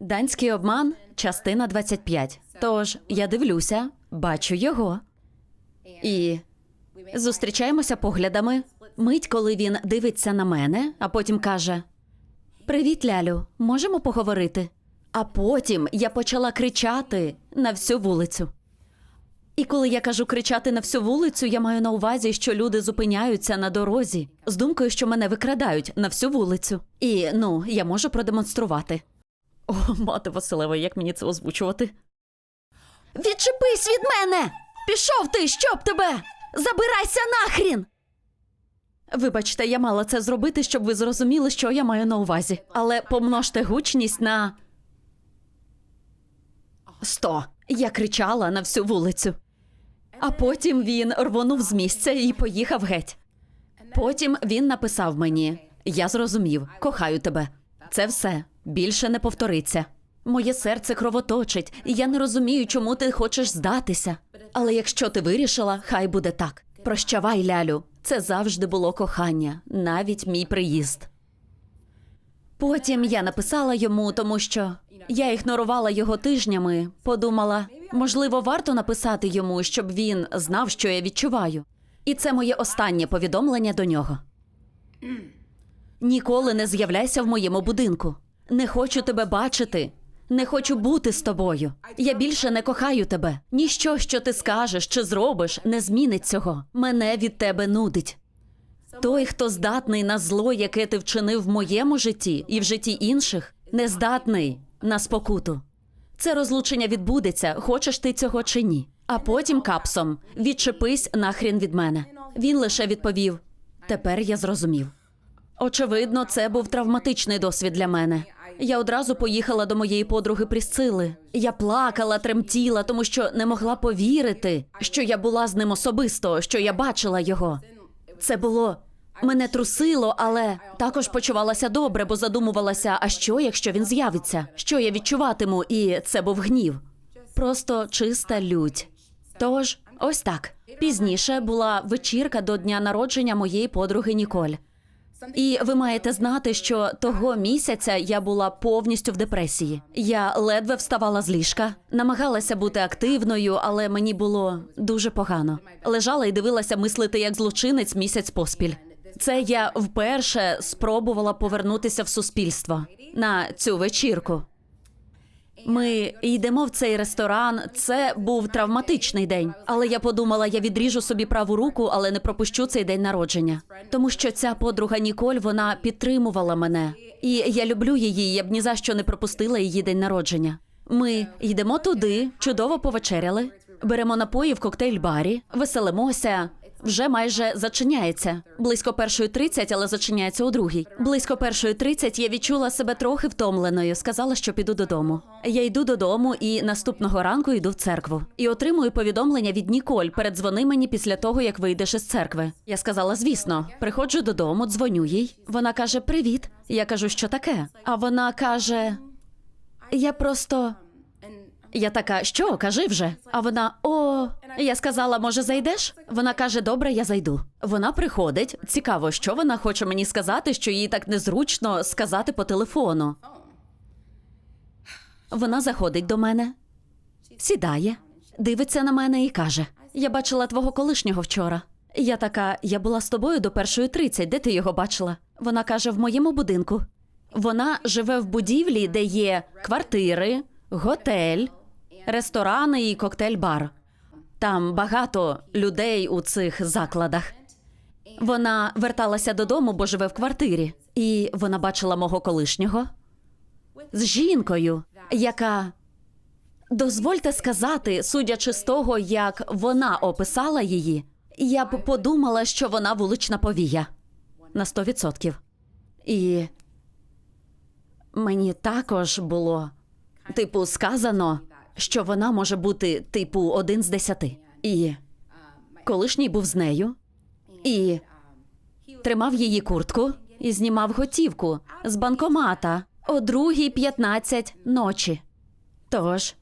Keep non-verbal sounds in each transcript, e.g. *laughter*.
Данський обман, частина 25. Тож я дивлюся, бачу його. І зустрічаємося поглядами. Мить, коли він дивиться на мене, а потім каже: Привіт, Лялю, можемо поговорити? А потім я почала кричати на всю вулицю. І коли я кажу кричати на всю вулицю, я маю на увазі, що люди зупиняються на дорозі з думкою, що мене викрадають на всю вулицю. І ну, я можу продемонструвати. О, *laughs* мати Василева, як мені це озвучувати? Відчепись від мене! Пішов ти, щоб тебе! Забирайся нахрін! Вибачте, я мала це зробити, щоб ви зрозуміли, що я маю на увазі. Але помножте гучність на. Сто. Я кричала на всю вулицю. А потім він рвонув з місця і поїхав геть. Потім він написав мені: Я зрозумів, кохаю тебе. Це все більше не повториться. Моє серце кровоточить, і я не розумію, чому ти хочеш здатися. Але якщо ти вирішила, хай буде так. Прощавай, лялю. Це завжди було кохання, навіть мій приїзд. Потім я написала йому, тому що я ігнорувала його тижнями. Подумала, можливо, варто написати йому, щоб він знав, що я відчуваю. І це моє останнє повідомлення до нього. Ніколи не з'являйся в моєму будинку. Не хочу тебе бачити. Не хочу бути з тобою. Я більше не кохаю тебе. Ніщо, що ти скажеш чи зробиш, не змінить цього. Мене від тебе нудить. Той, хто здатний на зло, яке ти вчинив в моєму житті і в житті інших, не здатний на спокуту. Це розлучення відбудеться, хочеш ти цього чи ні. А потім капсом відчепись нахрін від мене. Він лише відповів: Тепер я зрозумів. Очевидно, це був травматичний досвід для мене. Я одразу поїхала до моєї подруги Прісцили. Я плакала, тремтіла, тому що не могла повірити, що я була з ним особисто, що я бачила його. Це було мене трусило, але також почувалася добре, бо задумувалася: а що, якщо він з'явиться? Що я відчуватиму? І це був гнів. Просто чиста лють. Тож, ось так. Пізніше була вечірка до дня народження моєї подруги Ніколь. І ви маєте знати, що того місяця я була повністю в депресії. Я ледве вставала з ліжка, намагалася бути активною, але мені було дуже погано. Лежала і дивилася мислити як злочинець місяць поспіль. Це я вперше спробувала повернутися в суспільство на цю вечірку. Ми йдемо в цей ресторан. Це був травматичний день. Але я подумала, я відріжу собі праву руку, але не пропущу цей день народження. Тому що ця подруга Ніколь вона підтримувала мене, і я люблю її. Я б ні за що не пропустила її день народження. Ми йдемо туди, чудово повечеряли, беремо напої в коктейль-барі, веселимося. Вже майже зачиняється. Близько першої тридцять, але зачиняється у другій. Близько першої тридцять я відчула себе трохи втомленою. Сказала, що піду додому. Я йду додому і наступного ранку йду в церкву. І отримую повідомлення від Ніколь. Передзвони мені після того, як вийдеш із церкви. Я сказала, звісно, приходжу додому, дзвоню їй. Вона каже: Привіт. Я кажу, що таке. А вона каже: Я просто. Я така, що, кажи вже. А вона о. Я сказала, може, зайдеш? Вона каже: Добре, я зайду. Вона приходить. Цікаво, що вона хоче мені сказати, що їй так незручно сказати по телефону. Вона заходить до мене, сідає, дивиться на мене і каже: Я бачила твого колишнього вчора. Я така, я була з тобою до першої тридцять. Де ти його бачила? Вона каже: в моєму будинку. Вона живе в будівлі, де є квартири, готель, ресторани і коктейль-бар. Там багато людей у цих закладах. Вона верталася додому, бо живе в квартирі, і вона бачила мого колишнього з жінкою, яка дозвольте сказати, судячи з того, як вона описала її, я б подумала, що вона вулична повія на 100%. І мені також було типу сказано, що вона може бути типу один з десяти. І колишній був з нею і тримав її куртку і знімав готівку з банкомата о другій 15 ночі. Тож,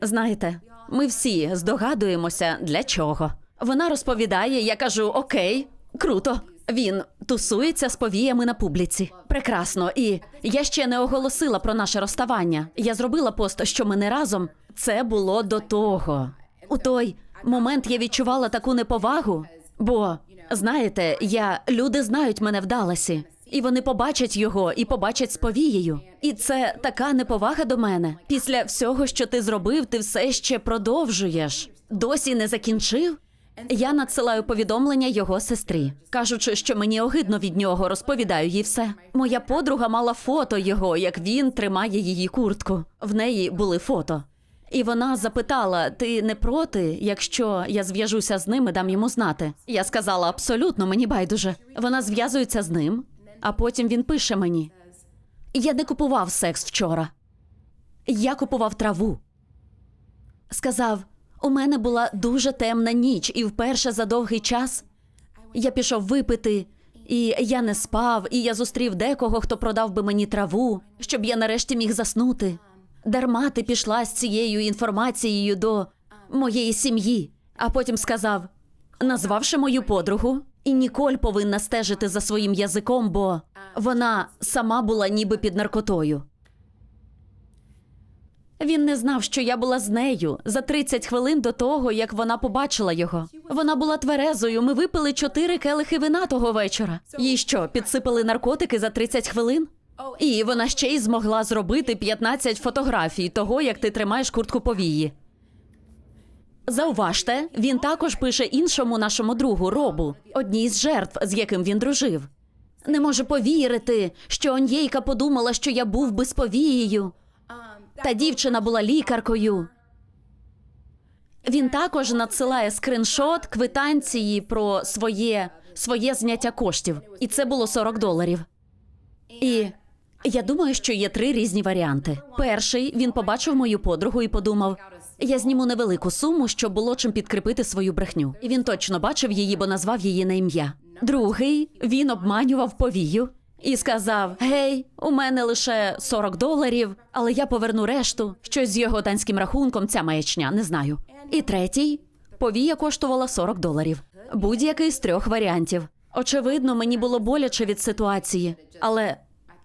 знаєте, ми всі здогадуємося для чого. Вона розповідає, я кажу: Окей, круто. Він тусується з повіями на публіці. Прекрасно. І я ще не оголосила про наше розставання. Я зробила пост, що ми не разом. Це було до того. У той момент я відчувала таку неповагу, бо знаєте, я люди знають мене в Далласі, і вони побачать його і побачать з повією. І це така неповага до мене. Після всього, що ти зробив, ти все ще продовжуєш. Досі не закінчив. Я надсилаю повідомлення його сестрі, кажучи, що мені огидно від нього, розповідаю їй все. Моя подруга мала фото його, як він тримає її куртку. В неї були фото. І вона запитала: ти не проти, якщо я зв'яжуся з ним і дам йому знати? Я сказала абсолютно, мені байдуже. Вона зв'язується з ним, а потім він пише мені: Я не купував секс вчора. Я купував траву. Сказав: у мене була дуже темна ніч, і вперше за довгий час я пішов випити, і я не спав, і я зустрів декого, хто продав би мені траву, щоб я нарешті міг заснути. Дарма ти пішла з цією інформацією до моєї сім'ї, а потім сказав, назвавши мою подругу, і Ніколь повинна стежити за своїм язиком, бо вона сама була ніби під наркотою. Він не знав, що я була з нею за 30 хвилин до того, як вона побачила його. Вона була тверезою. Ми випили чотири келихи вина того вечора. Їй що, підсипали наркотики за 30 хвилин? І вона ще й змогла зробити 15 фотографій того, як ти тримаєш куртку повії. Зауважте, він також пише іншому нашому другу Робу, одній з жертв, з яким він дружив. Не можу повірити, що Онєйка подумала, що я був би з повією. Та дівчина була лікаркою. Він також надсилає скриншот квитанції про своє, своє зняття коштів, і це було 40 доларів. І я думаю, що є три різні варіанти. Перший він побачив мою подругу і подумав: я зніму невелику суму, щоб було чим підкріпити свою брехню. І він точно бачив її, бо назвав її на ім'я. Другий він обманював повію і сказав: Гей, у мене лише 40 доларів, але я поверну решту. Щось з його данським рахунком, ця маячня, не знаю. І третій повія коштувала 40 доларів. Будь-який з трьох варіантів. Очевидно, мені було боляче від ситуації, але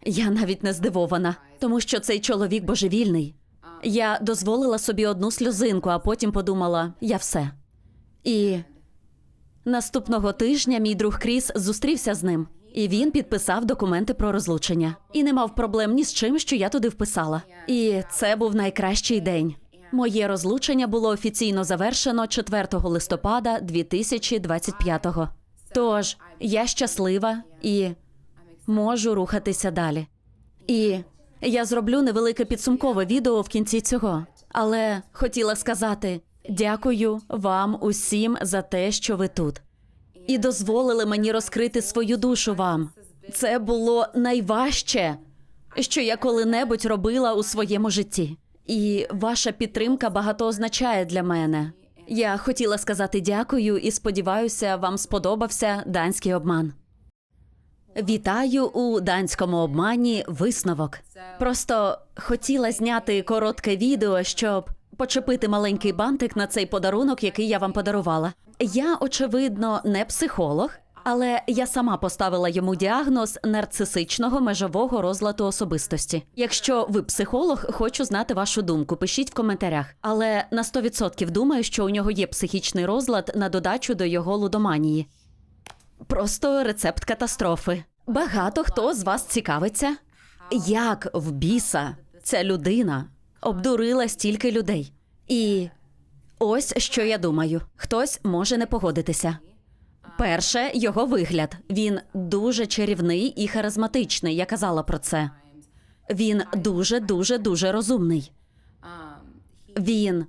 я навіть не здивована, тому що цей чоловік божевільний. Я дозволила собі одну сльозинку, а потім подумала: я все. І наступного тижня мій друг Кріс зустрівся з ним, і він підписав документи про розлучення. І не мав проблем ні з чим, що я туди вписала. І це був найкращий день. Моє розлучення було офіційно завершено 4 листопада 2025-го. Тож я щаслива і можу рухатися далі. І я зроблю невелике підсумкове відео в кінці цього, але хотіла сказати дякую вам усім за те, що ви тут, і дозволили мені розкрити свою душу вам. Це було найважче, що я коли-небудь робила у своєму житті. І ваша підтримка багато означає для мене. Я хотіла сказати дякую і сподіваюся, вам сподобався данський обман. Вітаю у данському обмані висновок. Просто хотіла зняти коротке відео, щоб почепити маленький бантик на цей подарунок, який я вам подарувала. Я, очевидно, не психолог, але я сама поставила йому діагноз нарцисичного межового розладу особистості. Якщо ви психолог, хочу знати вашу думку. Пишіть в коментарях. Але на 100% думаю, що у нього є психічний розлад на додачу до його лудоманії. Просто рецепт катастрофи. Багато хто з вас цікавиться, як в біса ця людина обдурила стільки людей. І ось що я думаю: хтось може не погодитися. Перше, його вигляд. Він дуже чарівний і харизматичний. Я казала про це. Він дуже, дуже, дуже розумний. Він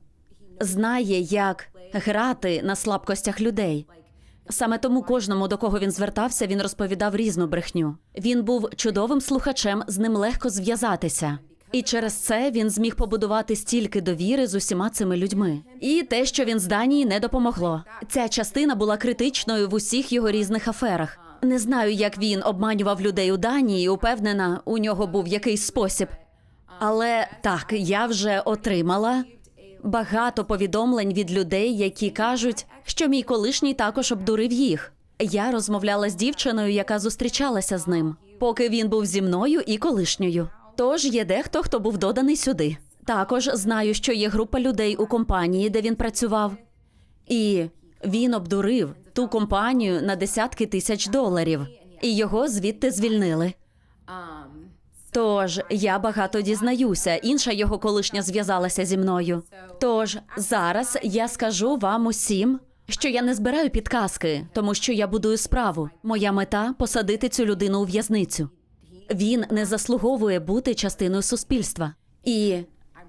знає, як грати на слабкостях людей. Саме тому кожному, до кого він звертався, він розповідав різну брехню. Він був чудовим слухачем, з ним легко зв'язатися. І через це він зміг побудувати стільки довіри з усіма цими людьми. І те, що він з Данії, не допомогло. Ця частина була критичною в усіх його різних аферах. Не знаю, як він обманював людей у Данії. Упевнена, у нього був якийсь спосіб. Але так, я вже отримала багато повідомлень від людей, які кажуть, що мій колишній також обдурив їх. Я розмовляла з дівчиною, яка зустрічалася з ним, поки він був зі мною і колишньою. Тож є дехто, хто був доданий сюди. Також знаю, що є група людей у компанії, де він працював, і він обдурив ту компанію на десятки тисяч доларів, і його звідти звільнили. Тож я багато дізнаюся. Інша його колишня зв'язалася зі мною. Тож зараз я скажу вам усім, що я не збираю підказки, тому що я будую справу. Моя мета посадити цю людину у в'язницю. Він не заслуговує бути частиною суспільства. І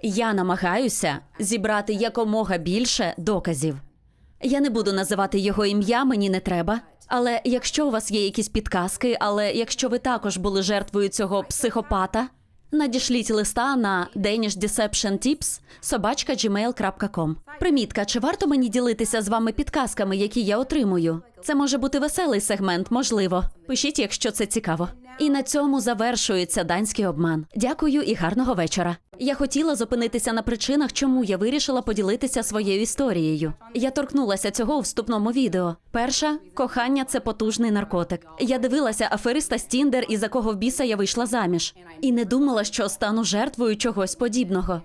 я намагаюся зібрати якомога більше доказів. Я не буду називати його ім'я, мені не треба. Але якщо у вас є якісь підказки, але якщо ви також були жертвою цього психопата, надішліть листа на Danish Deception Tips собачка gmail.com. Примітка, чи варто мені ділитися з вами підказками, які я отримую? Це може бути веселий сегмент, можливо. Пишіть, якщо це цікаво. І на цьому завершується данський обман. Дякую і гарного вечора. Я хотіла зупинитися на причинах, чому я вирішила поділитися своєю історією. Я торкнулася цього у вступному відео. Перша кохання це потужний наркотик. Я дивилася афериста Стіндер, і за кого в біса я вийшла заміж, і не думала, що стану жертвою чогось подібного.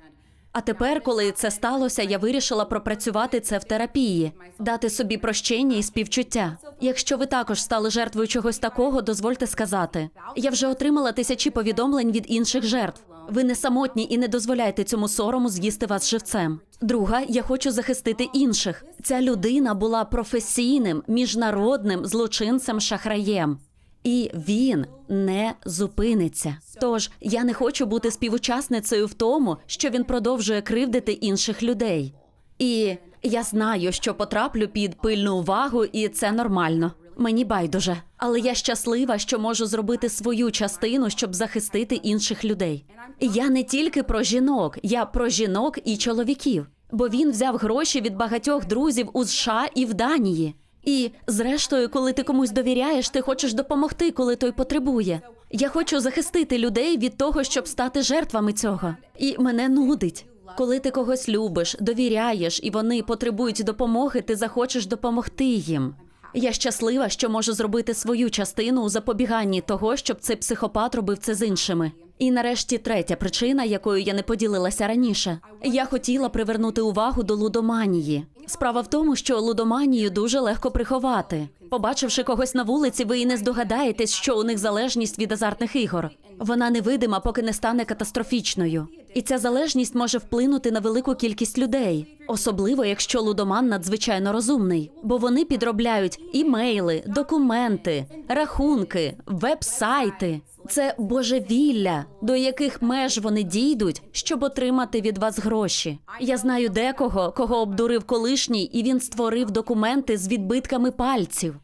А тепер, коли це сталося, я вирішила пропрацювати це в терапії, дати собі прощення і співчуття. Якщо ви також стали жертвою чогось такого, дозвольте сказати. Я вже отримала тисячі повідомлень від інших жертв. Ви не самотні і не дозволяйте цьому сорому з'їсти вас живцем. Друга, я хочу захистити інших. Ця людина була професійним міжнародним злочинцем шахраєм. І він не зупиниться. Тож я не хочу бути співучасницею в тому, що він продовжує кривдити інших людей. І я знаю, що потраплю під пильну увагу, і це нормально. Мені байдуже, але я щаслива, що можу зробити свою частину, щоб захистити інших людей. Я не тільки про жінок, я про жінок і чоловіків. Бо він взяв гроші від багатьох друзів у США і в Данії. І, зрештою, коли ти комусь довіряєш, ти хочеш допомогти, коли той потребує. Я хочу захистити людей від того, щоб стати жертвами цього. І мене нудить. Коли ти когось любиш, довіряєш, і вони потребують допомоги, ти захочеш допомогти їм. Я щаслива, що можу зробити свою частину у запобіганні того, щоб цей психопат робив це з іншими. І нарешті третя причина, якою я не поділилася раніше. Я хотіла привернути увагу до лудоманії. Справа в тому, що лудоманію дуже легко приховати. Побачивши когось на вулиці, ви і не здогадаєтесь, що у них залежність від азартних ігор. Вона невидима, поки не стане катастрофічною. І ця залежність може вплинути на велику кількість людей, особливо якщо лудоман надзвичайно розумний, бо вони підробляють імейли, документи, рахунки, веб-сайти. Це божевілля, до яких меж вони дійдуть, щоб отримати від вас гроші. Я знаю декого, кого обдурив колишній, і він створив документи з відбитками пальців.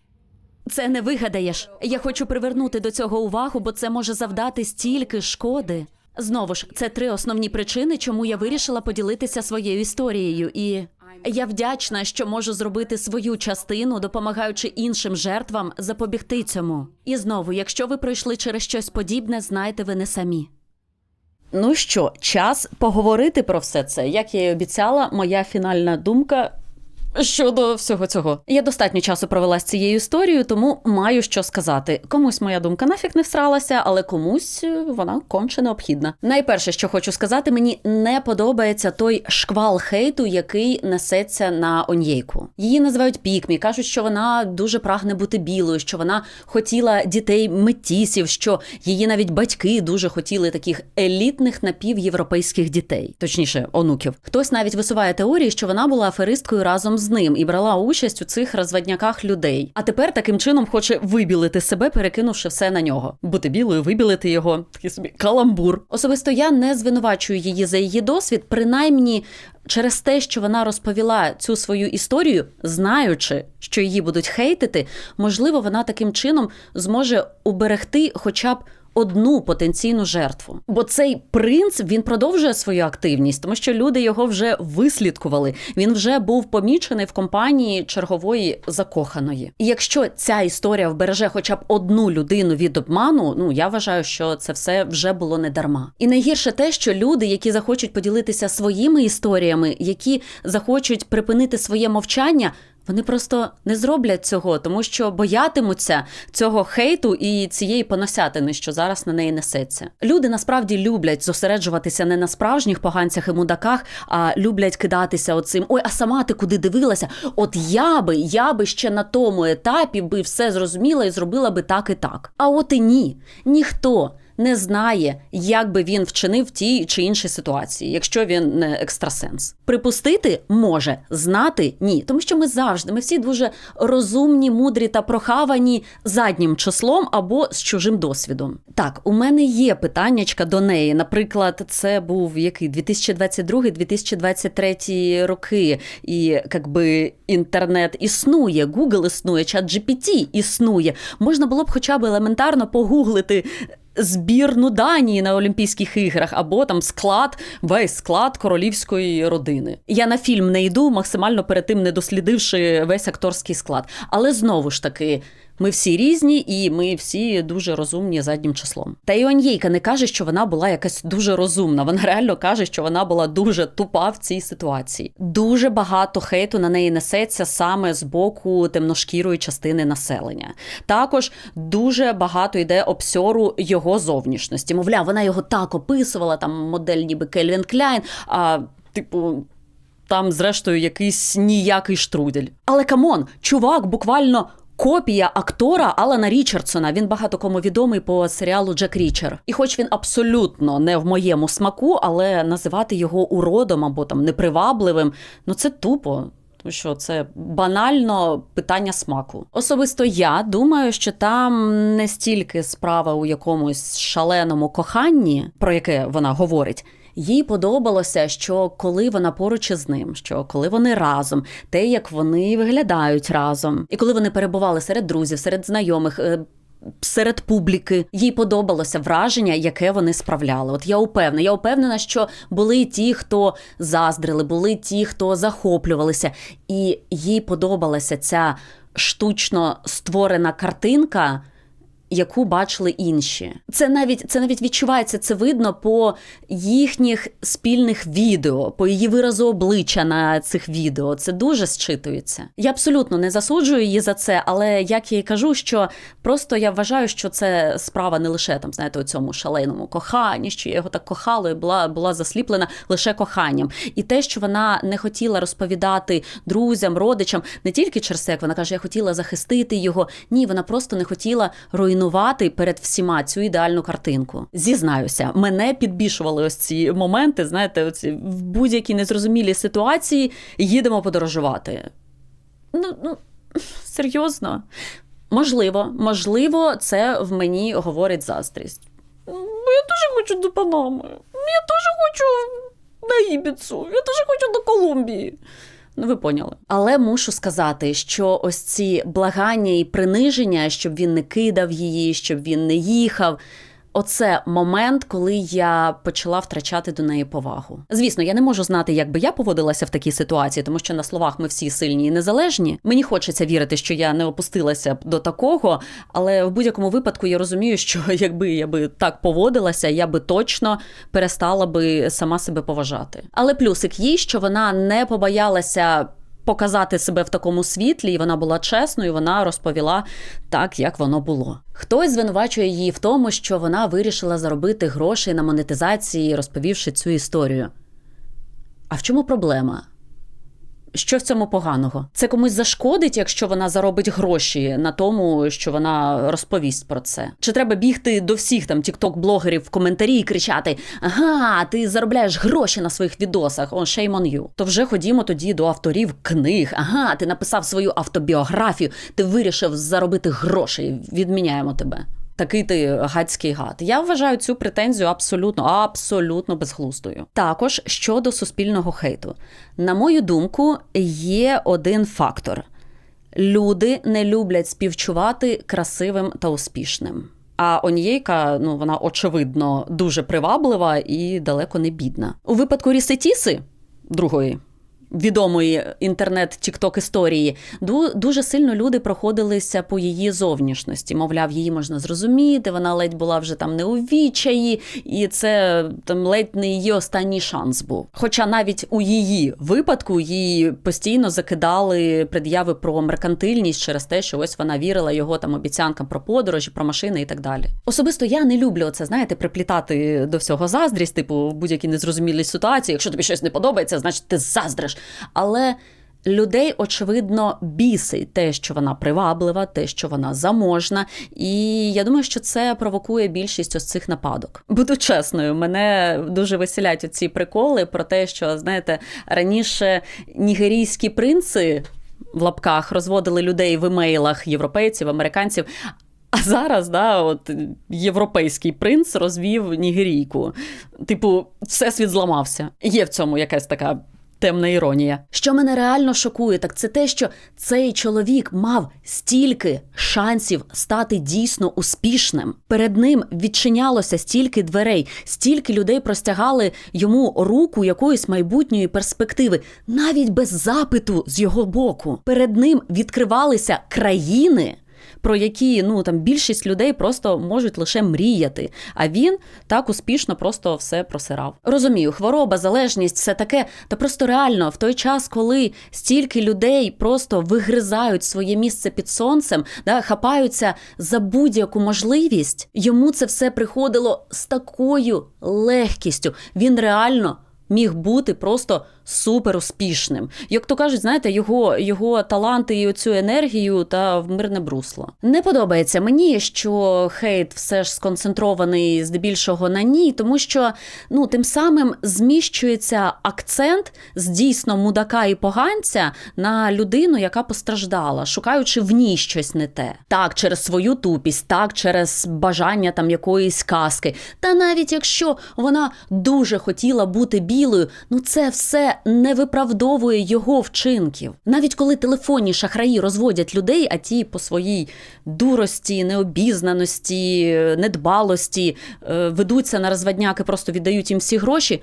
Це не вигадаєш. Я хочу привернути до цього увагу, бо це може завдати стільки шкоди. Знову ж, це три основні причини, чому я вирішила поділитися своєю історією, і я вдячна, що можу зробити свою частину, допомагаючи іншим жертвам запобігти цьому. І знову, якщо ви пройшли через щось подібне, знайте, ви не самі. Ну що, час поговорити про все це. Як я і обіцяла, моя фінальна думка щодо всього цього. Я достатньо часу провела з цією історією, тому маю що сказати. Комусь моя думка нафіг не всралася, але комусь е, вона конче необхідна. Найперше, що хочу сказати, мені не подобається той шквал хейту, який несеться на Онєйку. Її називають пікмі, кажуть, що вона дуже прагне бути білою, що вона хотіла дітей метісів, що її навіть батьки дуже хотіли таких елітних напівєвропейських дітей, точніше, онуків. Хтось навіть висуває теорії, що вона була аферисткою разом з ним і брала участь у цих розвадняках людей. А тепер таким чином хоче вибілити себе, перекинувши все на нього. Бути білою, вибілити його. Такий собі каламбур. Особисто я не звинувачую її за її досвід, принаймні. Через те, що вона розповіла цю свою історію, знаючи, що її будуть хейтити, можливо, вона таким чином зможе уберегти хоча б одну потенційну жертву. Бо цей принц він продовжує свою активність, тому що люди його вже вислідкували. Він вже був помічений в компанії чергової закоханої. І якщо ця історія вбереже хоча б одну людину від обману, ну я вважаю, що це все вже було не дарма. І найгірше те, що люди, які захочуть поділитися своїми історіями, які захочуть припинити своє мовчання. Вони просто не зроблять цього, тому що боятимуться цього хейту і цієї поносятини, що зараз на неї несеться. Люди насправді люблять зосереджуватися не на справжніх поганцях і мудаках, а люблять кидатися оцим. Ой, а сама ти куди дивилася? От я би, я би ще на тому етапі би все зрозуміла і зробила би так і так. А от і ні, ніхто не знає, як би він вчинив в тій чи іншій ситуації, якщо він не екстрасенс. Припустити може, знати ні, тому що ми завжди, ми всі дуже розумні, мудрі та прохавані заднім числом або з чужим досвідом. Так, у мене є питаннячка до неї. Наприклад, це був який 2022-2023 роки, і якби інтернет існує, Google існує, чат GPT існує. Можна було б хоча б елементарно погуглити збірну Данії на Олімпійських іграх, або там склад, весь склад королівської родини. Я на фільм не йду, максимально перед тим не дослідивши весь акторський склад. Але знову ж таки. Ми всі різні, і ми всі дуже розумні заднім числом. Та й Онєйка не каже, що вона була якась дуже розумна. Вона реально каже, що вона була дуже тупа в цій ситуації. Дуже багато хейту на неї несеться саме з боку темношкірої частини населення. Також дуже багато йде обсьору його зовнішності. Мовляв, вона його так описувала, там модель, ніби Кельвін Кляйн. А типу. Там, зрештою, якийсь ніякий штрудель. Але камон, чувак, буквально Копія актора Алана Річардсона. Він багато кому відомий по серіалу Джек Річер. І хоч він абсолютно не в моєму смаку, але називати його уродом або там непривабливим, ну це тупо. Тому що це банально питання смаку. Особисто я думаю, що там не стільки справа у якомусь шаленому коханні, про яке вона говорить. Їй подобалося, що коли вона поруч із ним, що коли вони разом, те, як вони виглядають разом, і коли вони перебували серед друзів, серед знайомих. е, Серед публіки їй подобалося враження, яке вони справляли. От я упевнена, я упевнена, що були ті, хто заздрили, були ті, хто захоплювалися, і їй подобалася ця штучно створена картинка яку бачили інші. Це навіть це навіть відчувається, це видно по їхніх спільних відео, по її виразу обличчя на цих відео. Це дуже зчитується. Я абсолютно не засуджую її за це, але як я й кажу, що просто я вважаю, що це справа не лише там, знаєте, у цьому шаленому коханні, що я його так кохала і була, була засліплена лише коханням. І те, що вона не хотіла розповідати друзям, родичам, не тільки через це, як вона каже, я хотіла захистити його. Ні, вона просто не хотіла руйнувати руйнувати перед всіма цю ідеальну картинку. Зізнаюся, мене підбішували ось ці моменти. Знаєте, оці в будь-якій незрозумілій ситуації їдемо подорожувати. Ну, ну *laughs* серйозно. Можливо, можливо, це в мені говорить заздрість. Я дуже хочу до Панами. Я теж хочу на Ібіцу, я теж хочу до Колумбії. Ну, ви поняли. Але мушу сказати, що ось ці благання і приниження, щоб він не кидав її, щоб він не їхав. Оце момент, коли я почала втрачати до неї повагу. Звісно, я не можу знати, як би я поводилася в такій ситуації, тому що на словах ми всі сильні і незалежні. Мені хочеться вірити, що я не опустилася б до такого, але в будь-якому випадку я розумію, що *laughs* якби я би так поводилася, я би точно перестала би сама себе поважати. Але плюсик їй, що вона не побоялася показати себе в такому світлі, і вона була чесною, вона розповіла так, як воно було. Хтось звинувачує її в тому, що вона вирішила заробити гроші на монетизації, розповівши цю історію. А в чому проблема? Що в цьому поганого? Це комусь зашкодить, якщо вона заробить гроші на тому, що вона розповість про це? Чи треба бігти до всіх там тікток-блогерів в коментарі і кричати: Ага, ти заробляєш гроші на своїх відосах, он shame on you. То вже ходімо тоді до авторів книг. Ага, ти написав свою автобіографію, ти вирішив заробити гроші. Відміняємо тебе. Такий ти гадський гад. Я вважаю цю претензію абсолютно, абсолютно безглуздою. Також щодо суспільного хейту, на мою думку, є один фактор: люди не люблять співчувати красивим та успішним. А Онєйка, ну вона очевидно дуже приваблива і далеко не бідна. У випадку Рісетіси другої відомої інтернет-тікток історії. Ду- Дуже сильно люди проходилися по її зовнішності. Мовляв, її можна зрозуміти. Вона ледь була вже там не у відчаї, і це там ледь не її останній шанс був. Хоча навіть у її випадку її постійно закидали пред'яви про меркантильність через те, що ось вона вірила його там обіцянкам про подорожі, про машини і так далі. Особисто я не люблю це, знаєте, приплітати до всього заздрість, типу в будь-якій незрозумілій ситуації. Якщо тобі щось не подобається, значить ти заздриш. Але людей, очевидно, бісить те, що вона приваблива, те, що вона заможна. І я думаю, що це провокує більшість ось цих нападок. Буду чесною, мене дуже веселять ці приколи про те, що знаєте, раніше нігерійські принци. В лапках розводили людей в емейлах європейців, американців. А зараз, да, от європейський принц розвів нігерійку. Типу, всесвіт зламався. Є в цьому якась така темна іронія. Що мене реально шокує, так це те, що цей чоловік мав стільки шансів стати дійсно успішним. Перед ним відчинялося стільки дверей, стільки людей простягали йому руку якоїсь майбутньої перспективи, навіть без запиту з його боку. Перед ним відкривалися країни про які ну там більшість людей просто можуть лише мріяти. А він так успішно просто все просирав. Розумію, хвороба, залежність, все таке. Та просто реально в той час, коли стільки людей просто вигризають своє місце під сонцем, да, хапаються за будь-яку можливість, йому це все приходило з такою легкістю. Він реально. Міг бути просто супер успішним. Як то кажуть, знаєте, його його таланти і оцю енергію та в мирне брусло. Не подобається мені, що хейт все ж сконцентрований здебільшого на ній, тому що ну тим самим зміщується акцент з дійсно мудака і поганця на людину, яка постраждала, шукаючи в ній щось не те. Так, через свою тупість, так, через бажання там якоїсь казки. Та навіть якщо вона дуже хотіла бути білою, ну це все не виправдовує його вчинків. Навіть коли телефонні шахраї розводять людей, а ті по своїй дурості, необізнаності, недбалості е, ведуться на розводняки, просто віддають їм всі гроші.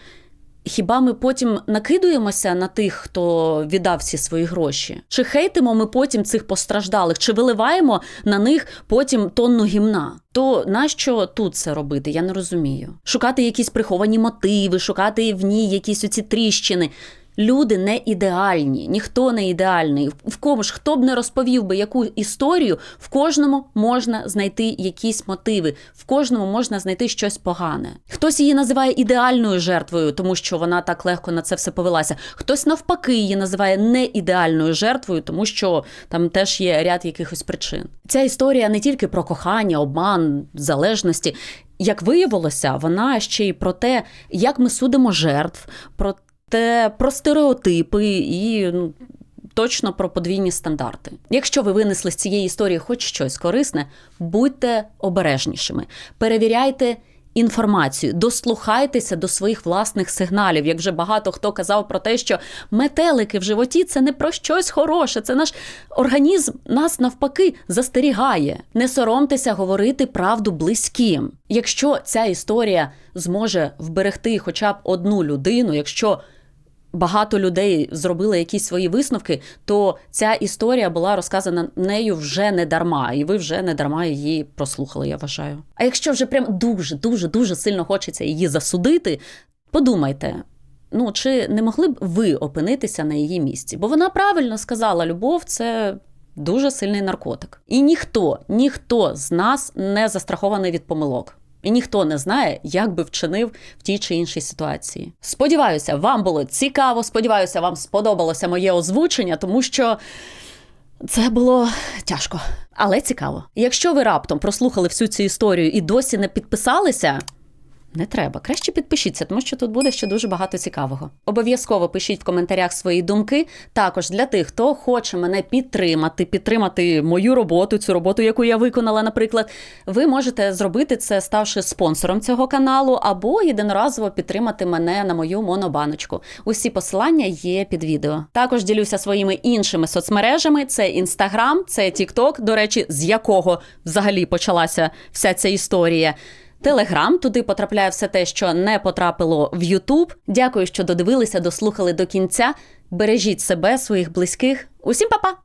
Хіба ми потім накидуємося на тих, хто віддав всі свої гроші? Чи хейтимо ми потім цих постраждалих, чи виливаємо на них потім тонну гімна? То нащо тут це робити? Я не розумію. Шукати якісь приховані мотиви, шукати в ній якісь оці тріщини. Люди не ідеальні, ніхто не ідеальний. В кому ж хто б не розповів би яку історію, в кожному можна знайти якісь мотиви, в кожному можна знайти щось погане. Хтось її називає ідеальною жертвою, тому що вона так легко на це все повелася. Хтось навпаки її називає неідеальною жертвою, тому що там теж є ряд якихось причин. Ця історія не тільки про кохання, обман, залежності. Як виявилося, вона ще й про те, як ми судимо жертв, про те про стереотипи і ну, точно про подвійні стандарти. Якщо ви винесли з цієї історії хоч щось корисне, будьте обережнішими, перевіряйте. Інформацію, дослухайтеся до своїх власних сигналів. Як вже багато хто казав про те, що метелики в животі це не про щось хороше, це наш організм нас навпаки застерігає. Не соромтеся говорити правду близьким. Якщо ця історія зможе вберегти хоча б одну людину, якщо багато людей зробили якісь свої висновки, то ця історія була розказана нею вже не дарма, і ви вже не дарма її прослухали. Я вважаю. А якщо вже прям дуже, дуже, дуже сильно хочеться її засудити, подумайте. Ну, чи не могли б ви опинитися на її місці? Бо вона правильно сказала: любов це дуже сильний наркотик. І ніхто, ніхто з нас не застрахований від помилок. І ніхто не знає, як би вчинив в тій чи іншій ситуації. Сподіваюся, вам було цікаво. Сподіваюся, вам сподобалося моє озвучення, тому що це було тяжко, але цікаво. Якщо ви раптом прослухали всю цю історію і досі не підписалися. Не треба. Краще підпишіться, тому що тут буде ще дуже багато цікавого. Обов'язково пишіть в коментарях свої думки. Також для тих, хто хоче мене підтримати, підтримати мою роботу, цю роботу, яку я виконала, наприклад, ви можете зробити це, ставши спонсором цього каналу, або єдиноразово підтримати мене на мою монобаночку. Усі посилання є під відео. Також ділюся своїми іншими соцмережами: це Інстаграм, це Тікток, до речі, з якого взагалі почалася вся ця історія. Телеграм туди потрапляє все те, що не потрапило в Ютуб. Дякую, що додивилися, дослухали до кінця. Бережіть себе, своїх близьких. Усім па-па!